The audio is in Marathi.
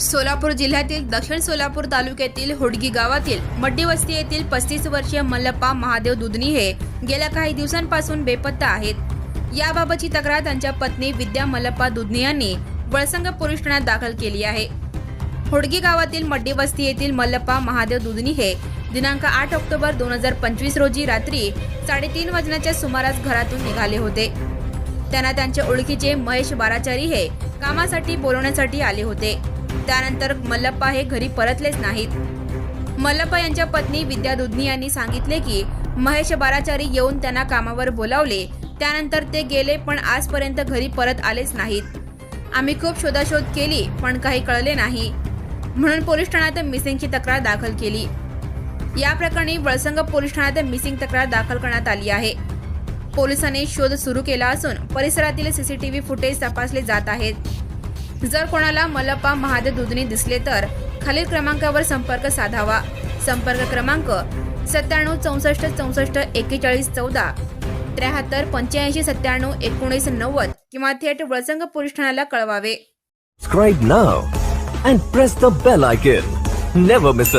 सोलापूर जिल्ह्यातील दक्षिण सोलापूर तालुक्यातील होडगी गावातील मड्डी वस्ती येथील पस्तीस वर्षीय मल्लप्पा महादेव दुधनी हे गेल्या काही दिवसांपासून बेपत्ता आहेत. याबाबतची तक्रार त्यांच्या पत्नी विद्या मल्लप्पा दुधनी यांनी वळसंग पोलीस ठाण्यात दाखल केली आहे. होडगी गावातील मड्डी वस्ती येथील मल्लप्पा महादेव दुधनी हे दिनांक आठ ऑक्टोबर दोन हजार पंचवीस रोजी रात्री साडेतीन वाजण्याच्या सुमारास घरातून निघाले होते. त्यांना त्यांच्या ओळखीचे महेश बाराचारी हे कामासाठी बोलवण्यासाठी आले होते. त्यानंतर मल्लप्पा हे घरी परतलेच नाहीत. मल्लप्पा यांच्या पत्नी विद्या दुधनी यांनी सांगितले की महेश बाराचारी येऊन त्यांना कामावर बोलावले. त्यानंतर ते गेले पण आजपर्यंत घरी परत आलेच नाहीत. आम्ही खूप शोधाशोध केली पण काही कळले नाही. म्हणून पोलीस ठाण्यात मिसिंगची तक्रार दाखल केली. या प्रकरणी वळसंग पोलीस ठाण्यात मिसिंग तक्रार दाखल करण्यात आली आहे. पोलिसांनी शोध सुरू केला असून परिसरातील सीसीटीव्ही फुटेज तपासले जात आहेत. जर कोणाला मल्लप्पा महादेव दुधनी दिसले तर खालील क्रमांकावर संपर्क साधावा. संपर्क क्रमांक सत्त्याण्णव चौसष्ट चौसष्ट एक्केचाळीस चौदा त्र्याहत्तर पंच्याऐंशी सत्त्याण्णव एकोणीस नव्वद किंवा थेट वळसंग पोलीस ठाण्याला कळवावे. Subscribe now and press the bell icon. Never miss an